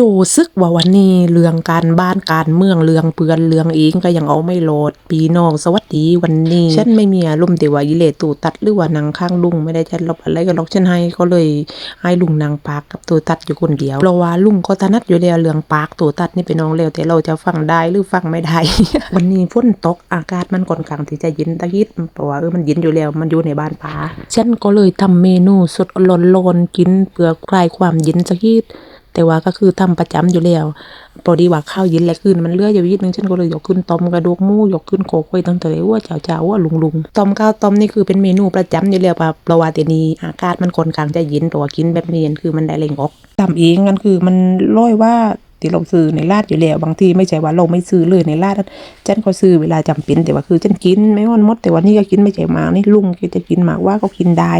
รู้สึกว่าวันนี้เรื่องการบ้านการเมืองเรื่องเปือนเรื่องเองก็ยังเอาไม่โหลดปีน้องสวัสดีวันนี้ฉันไม่มีอารมณ์แต่ว่าอีเลตูตัดหรือว่านังข้างลุงไม่ได้จะลบอะไรกันหรอกฉันให้เขาเลยให้ลุงนางปากกับตัวตัดอยู่คนเดียวเพราะว่าลุงก็ถนัดอยู่แล้วเรื่องปากตัวตัดนี่เป็นน้องเร็วแต่เราจะฟังได้หรือฟังไม่ได้ วันนี้ฝนตกอากาศมันค่อนข้างที่จะเย็นตะยิดเพราะว่าเออมันเย็นอยู่แล้วมันอยู่ในบ้านป่าฉันก็เลยทำเมนูสดร้อนๆกินเพื่อคลายความเย็นสักที แต่ว่าก็คือทำประจำอยู่แล้วพอดีว่าข้าวยินแหละขึ้นมันเลื่อยอยู่ยิดนึงฉันก็เลยยกขึ้นต้มกระดูกหมูยกขึ้นโขกไว้ตั้งแต่ว่าเจ้าเจ้าว่าลุงลุงต้มข้าวต้มนี่คือเป็นเมนูประจำอยู่แล้วป่ะเพราะว่าเดี๋ยวนี้อากาศมันค่อนข้างจะเย็นตัวกินแบบนี้คือมันได้แรงออกทำเองกันคือมันร้อยว่า ที่เราซื้อในร้านอยู่แล้วบางทีไม่ใช่ว่าเราไม่ซื้อเลยในร้านฉันก็ซื้อเวลาจำเป็น แต่ว่าคือฉันกินไม่ว่ามดแต่วันนี้ก็กินไม่ใช่มากนี่ลุงแกจะกินมากว่าก็กินได้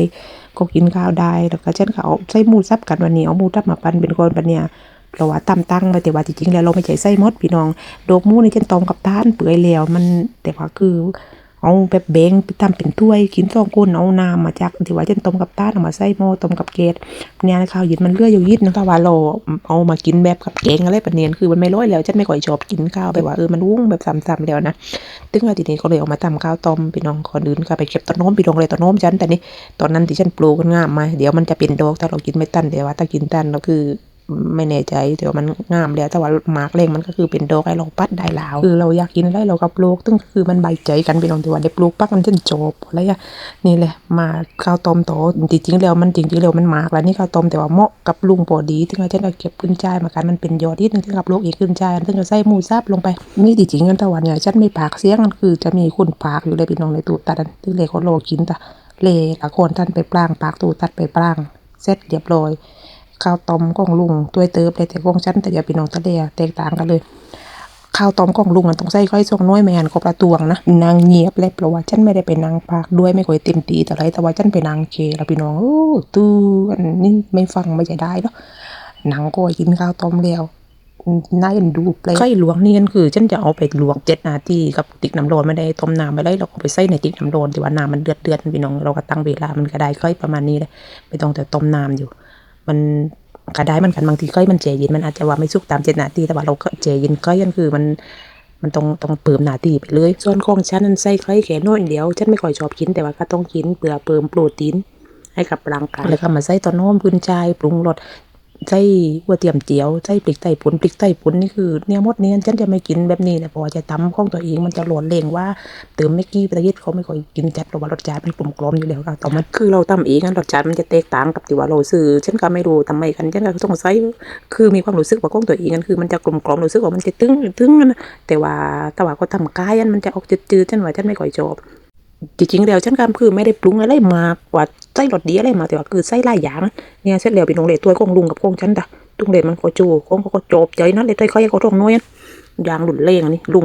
ก็กินข้าวได้แล้วก็ฉันก็เอาใส่หมูสับกันวันนี้เอาหมูสับมาปั้นเป็นก้อนปันเนี่ยเราว่าตำตั้งไปแต่ว่าจริงๆแล้วเราไม่ใช่ใส่หมดพี่น้องโดกมูในี่ฉันต้มกับท่านเปื่อยแล้วมันแต่ว่าคือ เอาแบบแบงไปทำเป็นถ้วยกินสองคนเอาน้ำมาจากที่ว่าฉันต้มกับท่านเอามาใส่หม้อต้มกับเกล็ดเนี่ยข้าวเย็นมันเลืออยู่ยิดนะแต่ว่าเราเอามากินแบบกับแกงอะไรแบบนี้คือมันไม่ร้อยแล้วฉันไม่ค่อยชอบกินข้าวแบบว่าเออมันวุ้งแบบซ้ำๆแล้วนะตึงว่าทีนี้ก็เลยเอามาทำข้าวต้มพี่น้องคนอื่นก็ไปเก็บต้นโน้มพี่น้องเลยต้นโน้มฉันแต่นี่ตอนนั้นที่ฉันปลูกงามมาเดี๋ยวมันจะเป็นดอกถ้าเรากินไม่ตันเดี๋ยวว่าถ้ากินตันเราคือ ไม่แน่ใจแต่ว่ามันงามแล้วแต่ว่ามาร์กเล่งมันก็คือเป็นดอกให้เราปัดได้แล้วคือเราอยากกินอะไรเราก็ปลูกตึงคือมันใบใจกันพี่น้องแต่ว่าได้ปลูกปักมันจนจบอะไรอะนี่แหละมาข้าวต้มโตจริงๆแล้วมันจริงๆแล้วมันมาร์กแล้วนี่ข้าวต้มแต่ว่าเหมาะกับลุงพอดีถึงว่าฉันก็เก็บขึ้นใจายมากันมันเป็นยอดที่นึงถึงกับลูกอีกขึ้นใจายถึงจะใส่หมูซับลงไปนี่จริงๆกันตะวันเนี่ยฉันไม่ปากเสียงกันคือจะมีคุณปากอยู่เลยพี่น้องในตู้ตัดอันที่เลยเขาโลกินแต่เลกับคนท่านไปปลางปากตู้ตัดไปปลางเสร็จเรียบร้อย ข้าวต้มของลุงตัวยเติบเลยแต่ของฉันแต่อย่าพี่น้องทะเลแตกต่างกันเลย ข้าวต้มของลุงมันต้องใส่ก้อยทรงน้อยแมนกบละตวงนะนางเงียบเลยเพราะว่าฉันไม่ได้ไปนางปากด้วยไม่ค่อยเต็มตีแต่ไรแต่ว่าฉันไปนางเคแล้วพี่น้องโอ้ตื้อันนี้ไม่ฟังไม่ใช่ได้เนาะนางก็กินข้าวต้มแล้วน่าเอ็นดูเลยไข่ลวกนี่กันคือฉันจะเอาไปลวกเจ็ดนาทีกับติ๊กน้ำร้อนไม่ได้ต้มน้ำไปเลยเราก็ไปใส่ในติ๊กน้ำร้อนแต่ว่าน้ำมันเดือดเดือดพี่น้องเราก็ตั้งเวลามันก็ได้ค่อยประมาณนี้เลยไม่ต้องแต่ต้มน้ำอยู่ มันก็ได้มันกันบางทีก้อยมันเจเย็นมันอาจจะว่าไม่สุกตามเจนาทีแต่ว่าเราก็เจเย็นก้อยกันคือมันมันต้องต้องเพิ่มหนาตีไปเลยส่วนของฉันนั้นใส่ไข่แค่น้อยเดียวฉันไม่ค่อยชอบกินแต่ว่าก็ต้องกินเพื่อเพิ่มโปรตีนให้กับร่างกายแล้วก็มาใส่ตอนน้มพื้นใจปรุงรส ใส่หัวเทียมเจียวใส่พริกไต้ผุนพริกไต้ผุนนี่คือเนี่ยมดเนี่ยฉันจะไม่กินแบบนี้นะเพราะว่าจะตำของตัวเองมันจะหลวนเลงว่าเติมไม่กี่ประเทศเขาไม่ค่อยกินจัดเพราะว่ารสชาติมันกลมกลมอยู่แล้วค่ะแต่มันคือเราทำเองรสชาติมันจะแตกต่างกับที่ว่าเราซื้อฉันก็ไม่รู้ทำไมกันฉันก็ต้องใส่คือมีความรู้สึกว่าของตัวเองกันคือมันจะกลมกลมรู้สึกว่ามันจะตึงตึงนะแต่ว่าแต่ว่าก็ทำกายมันจะออกจืดๆฉันว่าฉันไม่ค่อยชอบ จริงๆแล้วฉันก็คือไม่ได้ปรุงอะไรมากว่าไส้รสดีอะไรมาแต่ว่าคือไส้หลายอย่างเนี่ยเสร็จแล้วเป็นองเหล่ตัวของลุงกับของฉันจ้ะตุงเหล่มันก็จูของเขาก็จบใจนั่นเลยค่อยๆเขาท้องน้อยอย่างหลุนเล่งนี่ลุง